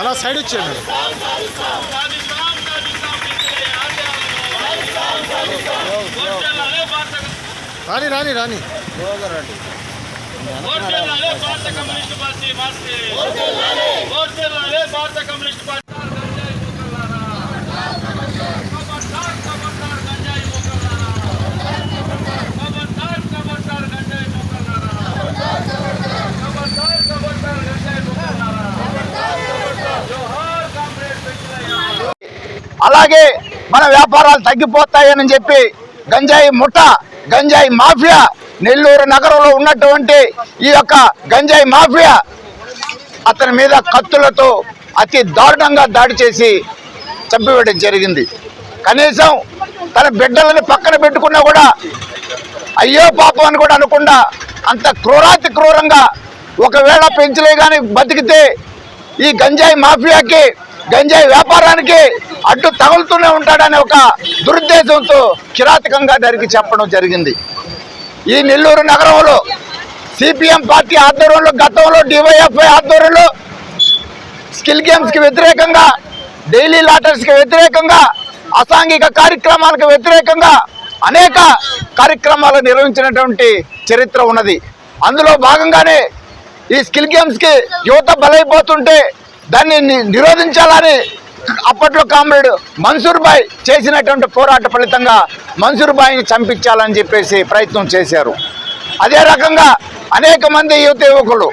అలా సైడ్ వచ్చేయండి రాని రాని రాని భారత కమ్యూనిస్ట్ పార్టీ ఖబర్దార్ ఖబర్దార్ గంజాయి మోకల్లారా ఖబర్దార్ ఖబర్దార్ గంజాయి మోకల్లారా ఖబర్దార్ ఖబర్దార్ గంజాయి మోకల్లారా జోహార్ కామ్రేడ్ పెంచులయ్య అలాగే మన వ్యాపారాలు తగ్గిపోతాయని చెప్పి గంజాయి ముఠ గంజాయి మాఫియా నెల్లూరు నగరంలో ఉన్నటువంటి ఈ యొక్క గంజాయి మాఫియా అతని మీద కత్తులతో అతి దారుణంగా దాడి చేసి చంపివేయడం జరిగింది. కనీసం తన బిడ్డలను పక్కన పెట్టుకున్నా కూడా అయ్యో పాపం అని కూడా అనకుండా అంత క్రూరాతి క్రూరంగా ఒకవేళ పెంచలే కానీ బతికితే ఈ గంజాయి మాఫియాకి గంజాయి వ్యాపారానికి అడ్డు తగులుతూనే ఉంటాడనే ఒక దురుద్దేశంతో కిరాతకంగా దానికి చెప్పడం జరిగింది. ఈ నెల్లూరు నగరంలో సిపిఎం పార్టీ ఆధ్వర్యంలో గతంలో డివైఎఫ్ఐ ఆధ్వర్యంలో స్కిల్ గేమ్స్కి వ్యతిరేకంగా డైలీ లాటర్స్కి వ్యతిరేకంగా అసాంఘిక కార్యక్రమాలకు వ్యతిరేకంగా అనేక కార్యక్రమాలు నిర్వహించినటువంటి చరిత్ర ఉన్నది. అందులో భాగంగానే ఈ స్కిల్ గేమ్స్కి యువత బలైపోతుంటే దాన్ని నిరోధించాలని అప్పట్లో కామ్రేడ్ మన్సూర్ బాయ్ చేసినటువంటి పోరాట ఫలితంగా మన్సూర్ బాయ్ని చంపించాలని చెప్పేసి ప్రయత్నం చేశారు. అదే రకంగా అనేక మంది యువత యువకులు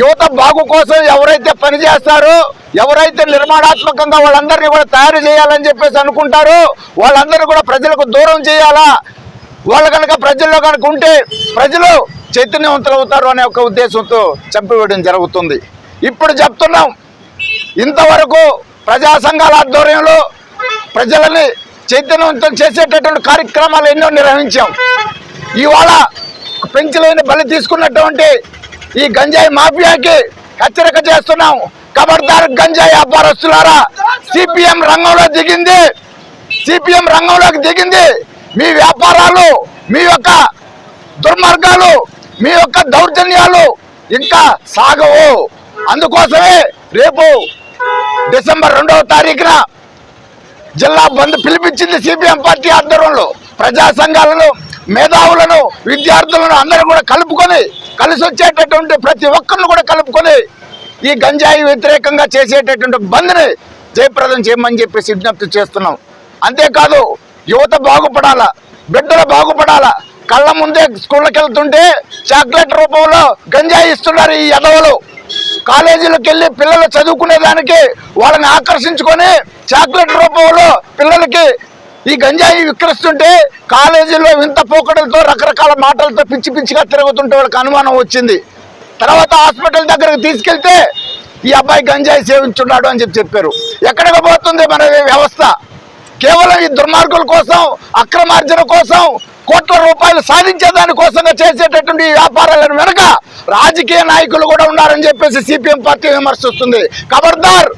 యువత బాగు కోసం ఎవరైతే పనిచేస్తారో ఎవరైతే నిర్మాణాత్మకంగా వాళ్ళందరినీ కూడా తయారు చేయాలని చెప్పేసి అనుకుంటారో వాళ్ళందరినీ కూడా ప్రజలకు దూరం చేయాలా? వాళ్ళు కనుక ప్రజల్లో కనుక ఉంటే ప్రజలు చైతన్యవంతులు అవుతారు అనే ఒక ఉద్దేశంతో చంపివేయడం జరుగుతుంది. ఇప్పుడు చెప్తున్నాం ఇంతవరకు ప్రజా సంఘాల ఆధ్వర్యంలో ప్రజలని చైతన్యవంతం చేసేటటువంటి కార్యక్రమాలు ఎన్నో నిర్వహించాం. ఇవాళ పెంచలేని బలి తీసుకున్నటువంటి ఈ గంజాయి మాఫియాకి హెచ్చరిక చేస్తున్నాం. ఖబర్దార్ గంజాయి వ్యాపారస్తులారా సిపిఎం రంగంలో దిగింది. సిపిఎం రంగంలోకి దిగింది. మీ వ్యాపారాలు మీ యొక్క దుర్మార్గాలు మీ యొక్క దౌర్జన్యాలు ఇంకా సాగవు. అందుకోసమే రేపు డిసెంబర్ రెండవ తారీఖున జిల్లా బంద్ పిలిపించింది సిపిఎం పార్టీ ఆధ్వర్యంలో. ప్రజా సంఘాలను మేధావులను విద్యార్థులను అందరూ కూడా కలుపుకొని కలిసి వచ్చేటటువంటి ప్రతి ఒక్కరిని కూడా కలుపుకొని ఈ గంజాయి వ్యతిరేకంగా చేసేటటువంటి బంద్ని జయప్రదం చేయమని చెప్పేసి విజ్ఞప్తి చేస్తున్నాం. అంతేకాదు యువత బాగుపడాలా బిడ్డలు బాగుపడాలా కళ్ళ ముందే స్కూళ్ళకి వెళ్తుంటే చాక్లెట్ రూపంలో గంజాయి ఇస్తున్నారు ఈ ఎదవలు కాలేజీలకు వెళ్ళి పిల్లలు చదువుకునే దానికి వాళ్ళని ఆకర్షించుకొని చాక్లెట్ రూపంలో పిల్లలకి ఈ గంజాయి విక్రస్తుంటే కాలేజీలో వింత పోకడలతో రకరకాల మాటలతో పిచ్చి పిచ్చిగా తిరుగుతుంటే వాళ్ళకి అనుమానం వచ్చింది. తర్వాత హాస్పిటల్ దగ్గరకు తీసుకెళ్తే ఈ అబ్బాయి గంజాయి సేవించున్నాడు అని చెప్పి చెప్పారు. ఎక్కడికి పోతుంది మన వ్యవస్థ? కేవలం ఈ దుర్మార్గుల కోసం అక్రమార్జన కోసం కోట్ల రూపాయలు సాధించే దానికోసంగా చేసేటటువంటి ఈ వ్యాపారాలను వెనక రాజకీయ నాయకులు కూడా ఉన్నారని చెప్పేసి సిపిఎం పార్టీ విమర్శిస్తుంది. ఖబర్దార్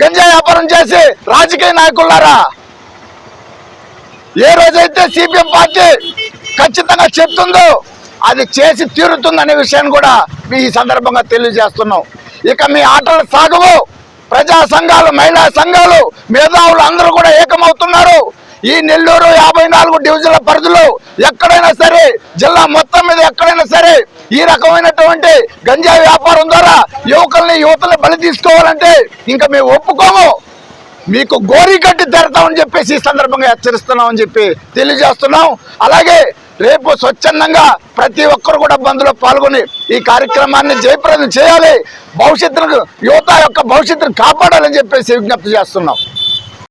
గంజాయి వ్యాపారం చేసి రాజకీయ నాయకులారా? ఏ రోజైతే సిపిఎం పార్టీ ఖచ్చితంగా చెప్తుందో అది చేసి తీరుతుందనే విషయాన్ని కూడా మీ ఈ సందర్భంగా తెలియజేస్తున్నాం. ఇక మీ ఆటలు సాగవు ప్రజా సంఘాలు మహిళా సంఘాలు మేధావులు అందరూ కూడా ఏకమవుతున్నారు. ఈ నెల్లూరు యాభై నాలుగు డివిజన్ల పరిధిలో ఎక్కడైనా సరే జిల్లా మొత్తం మీద ఎక్కడైనా సరే ఈ రకమైనటువంటి గంజాయి వ్యాపారం ద్వారా యువకుల్ని యువతల్ని బలి తీసుకోవాలంటే ఇంకా మేము ఒప్పుకోము. మీకు గోరీగడ్డి తెరతామని చెప్పేసి ఈ సందర్భంగా హెచ్చరిస్తున్నామని చెప్పి తెలియజేస్తున్నాం. అలాగే రేపు స్వచ్ఛందంగా ప్రతి ఒక్కరు కూడా బంద్లో పాల్గొని ఈ కార్యక్రమాన్ని జయప్రదం చేయాలి. భవిష్యత్తును యువత యొక్క భవిష్యత్తును కాపాడాలని చెప్పేసి విజ్ఞప్తి చేస్తున్నాం.